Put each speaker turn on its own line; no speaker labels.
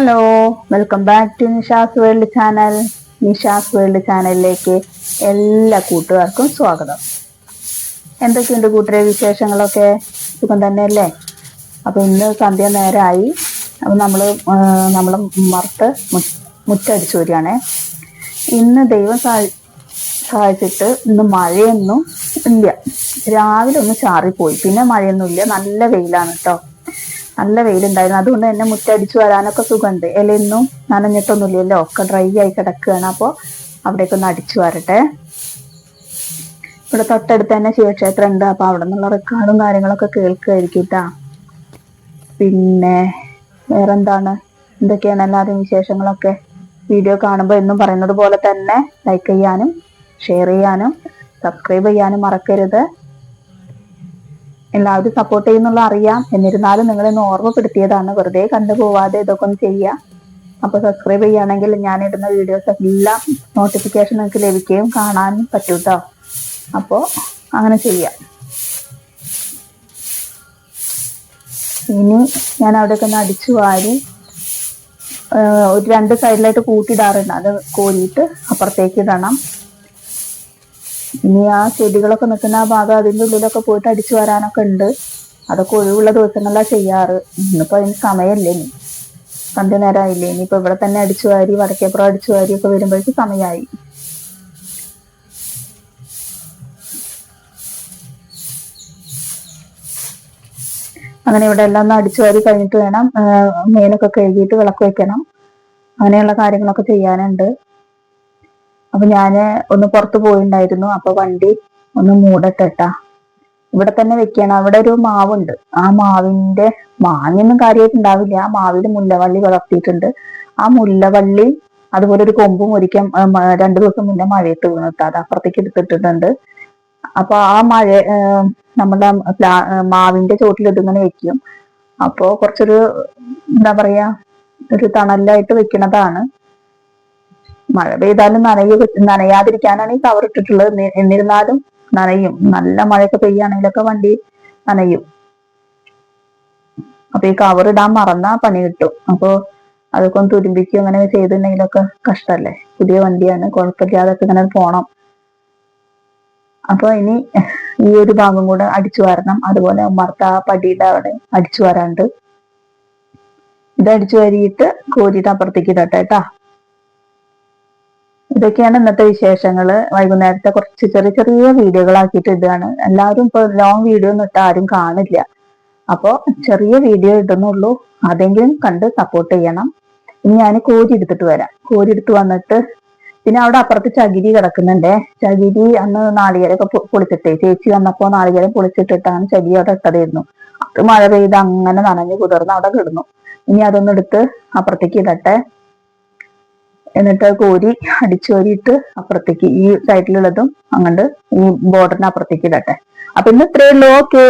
Hello welcome back to Nisha's world channel Nisha's world ചാനലിലേക്ക് എല്ലാ കൂട്ടുകാർക്കും സ്വാഗതം. എന്തൊക്കെയുണ്ട് കൂട്ടരെ വിശേഷങ്ങളൊക്കെ? സുഖം തന്നെയല്ലേ? അപ്പോൾ ഇന്ന് സന്ധ്യ നേരമായി അപ്പോൾ നമ്മൾ നമ്മൾ മറുത്ത് മുറ്റടിച്ചു വരികയാണേ. ഇന്ന് ദൈവം സഹായിച്ചിട്ട് ഇന്ന് മഴയൊന്നും ഇല്ല. രാവിലെ ഒന്ന് ചാറിപ്പോയി. പിന്നെ മഴയൊന്നും ഇല്ല. നല്ല വെയിലാണ് കേട്ടോ നല്ല വെയിലുണ്ടായിരുന്നു. അതുകൊണ്ട് തന്നെ മുറ്റടിച്ചു വരാനൊക്കെ സുഖമുണ്ട്. ഇലയൊന്നും നനഞ്ഞിട്ടൊന്നുമില്ലല്ലോ. ഒക്കെ ഡ്രൈ ആയി കിടക്കുകയാണ്. അപ്പോൾ അവിടേക്ക് ഒന്ന് അടിച്ചു വരട്ടെ. ഇവിടെ തൊട്ടടുത്ത് തന്നെ ശിവക്ഷേത്രം ഉണ്ട് അപ്പൊ അവിടെ നിന്നുള്ള റെക്കോർഡും കാര്യങ്ങളൊക്കെ കേൾക്കുമായിരിക്കും ട്ടാ. പിന്നെ വേറെന്താണ്? എന്തൊക്കെയാണ് എല്ലാവരും വിശേഷങ്ങളൊക്കെ? വീഡിയോ കാണുമ്പോൾ എന്നും പറയുന്നത് പോലെ തന്നെ ലൈക്ക് ചെയ്യാനും ഷെയർ ചെയ്യാനും സബ്സ്ക്രൈബ് ചെയ്യാനും മറക്കരുത്. എല്ലാവരും സപ്പോർട്ട് ചെയ്യുന്നുള്ള അറിയാം. എന്നിരുന്നാലും നിങ്ങളെ ഇന്ന് ഓർമ്മപ്പെടുത്തിയതാണ്. വെറുതെ കണ്ടുപോവാതെ ഇതൊക്കെ ഒന്ന് ചെയ്യുക അപ്പൊ സബ്സ്ക്രൈബ് ചെയ്യുകയാണെങ്കിൽ ഞാൻ ഇടുന്ന വീഡിയോസ് എല്ലാം നോട്ടിഫിക്കേഷൻ നിങ്ങൾക്ക് ലഭിക്കുകയും കാണാനും പറ്റൂട്ടോ കേട്ടോ അപ്പോൾ അങ്ങനെ ചെയ്യാം. ഇനി ഞാൻ അവിടെയൊക്കെ ഒന്ന് അടിച്ചു വാരി ഒരു രണ്ട് സൈഡിലായിട്ട് കൂട്ടിയിടാറുണ്ട് അത് കോരിയിട്ട് അപ്പുറത്തേക്ക് ഇടണം. ഇനി ആ ചെടികളൊക്കെ നിൽക്കുന്ന ആ ഭാഗം അതിന്റെ ഉള്ളിലൊക്കെ പോയിട്ട് അടിച്ചു വരാനൊക്കെ ഉണ്ട്. അതൊക്കെ ഒഴിവുള്ള ദിവസങ്ങളിലാണ് ചെയ്യാറ്. ഇന്നിപ്പോ അതിന് സമയമല്ലേ ഇനി? സന്ധ്യ നേരമായില്ലേ? ഇനിയിപ്പോൾ ഇവിടെ തന്നെ അടിച്ചു വാരി വടക്കേപ്പുറം അടിച്ചു വാരി ഒക്കെ വരുമ്പോഴേക്ക് സമയമായി. അങ്ങനെ ഇവിടെ എല്ലാം ഒന്ന് അടിച്ചു വാരി കഴിഞ്ഞിട്ട് വേണം മേലൊക്കെ കഴുകിയിട്ട് വിളക്ക് വെക്കണം. അങ്ങനെയുള്ള കാര്യങ്ങളൊക്കെ ചെയ്യാനുണ്ട്. അപ്പൊ ഞാൻ ഒന്ന് പുറത്ത് പോയിണ്ടായിരുന്നു. അപ്പൊ വണ്ടി ഒന്ന് മൂടട്ടെട്ടാ. ഇവിടെ തന്നെ വെക്കണം. അവിടെ ഒരു മാവുണ്ട്. ആ മാവിന്റെ മാങ്ങൊന്നും കാര്യമായിട്ട് ഉണ്ടാവില്ല. ആ മാവിൽ മുല്ലവള്ളി വളർത്തിയിട്ടുണ്ട്. ആ മുല്ലവള്ളി അതുപോലെ ഒരു കൊമ്പും ഒരിക്കൽ രണ്ടു ദിവസം മുന്നേ മഴയത്ത് വീണിട്ട്. അത് അപ്പുറത്തേക്ക് എടുത്തിട്ടിട്ടുണ്ട്. അപ്പൊ ആ മഴ നമ്മുടെ മാവിന്റെ ചോട്ടിൽ ഇതിങ്ങനെ വെക്കും. അപ്പോ കുറച്ചൊരു എന്താ പറയാ ഒരു തണലായിട്ട് വെക്കുന്നതാണ് മഴ പെയ്താലും നനയ നനയാതിരിക്കാനാണ് ഈ കവർ ഇട്ടിട്ടുള്ളത്. എന്നിരുന്നാലും നനയും. നല്ല മഴയൊക്കെ പെയ്യാണെങ്കിലൊക്കെ വണ്ടി നനയും. അപ്പൊ ഈ കവർ ഇടാൻ മറന്നാ പണി കിട്ടും. അപ്പൊ അതൊക്കെ ഒന്ന് തുരുമ്പിക്കും അങ്ങനെ ചെയ്തിട്ടുണ്ടെങ്കിലൊക്കെ കഷ്ടല്ലേ? പുതിയ വണ്ടിയാണ്. കുഴപ്പമില്ലാതൊക്കെ ഇങ്ങനെ പോണം. അപ്പൊ ഇനി ഈ ഒരു ഭാഗം കൂടെ അടിച്ചു വരണം. അതുപോലെ ഉമ്മർത്ത ആ പടിയുടെ അവിടെ അടിച്ചു വരാണ്ട് ഇത് അടിച്ചു വരിയിട്ട് കോരിയിട്ട് അപ്പുറത്തേക്ക് ഇടട്ടെ കേട്ടാ. ഇതൊക്കെയാണ് ഇന്നത്തെ വിശേഷങ്ങൾ വൈകുന്നേരത്തെ കുറച്ച് ചെറിയ ചെറിയ വീഡിയോകളാക്കിയിട്ട് ഇടുകയാണ്. എല്ലാവരും ഇപ്പൊ ലോങ് വീഡിയോ ഒന്നും ഇട്ട് ആരും കാണില്ല. അപ്പോ ചെറിയ വീഡിയോ ഇടുന്നുള്ളൂ. അതെങ്കിലും കണ്ട് സപ്പോർട്ട് ചെയ്യണം. ഇനി ഞാൻ കോരി എടുത്തിട്ട് വരാം. കോരി എടുത്ത് വന്നിട്ട് പിന്നെ അവിടെ അപ്പുറത്ത് ചകിരി കിടക്കുന്നുണ്ടേ. ചകിരി അന്ന് നാളികേരൊക്കെ പൊ- പൊളിച്ചിട്ടേ. ചേച്ചി വന്നപ്പോ നാളികേരം പൊളിച്ചിട്ടിട്ടാണ് ചകിരി അവിടെ ഇട്ടതായിരുന്നു. അത് മഴ പെയ്ത് അങ്ങനെ നനഞ്ഞു കുതിർന്ന് അവിടെ കിടന്നു. ഇനി അതൊന്നെടുത്ത് അപ്പുറത്തേക്ക് ഇടട്ടെ. എന്നിട്ട് കോരി അടിച്ചു കോരിയിട്ട് അപ്പുറത്തേക്ക് ഈ സൈഡിലുള്ളതും അങ്ങോട്ട് ഈ ബോർഡറിന് അപ്പുറത്തേക്ക് ഇടട്ടെ. അപ്പൊ ഇന്ന് ഇത്രയേ ഉള്ളൂ. ഓക്കേ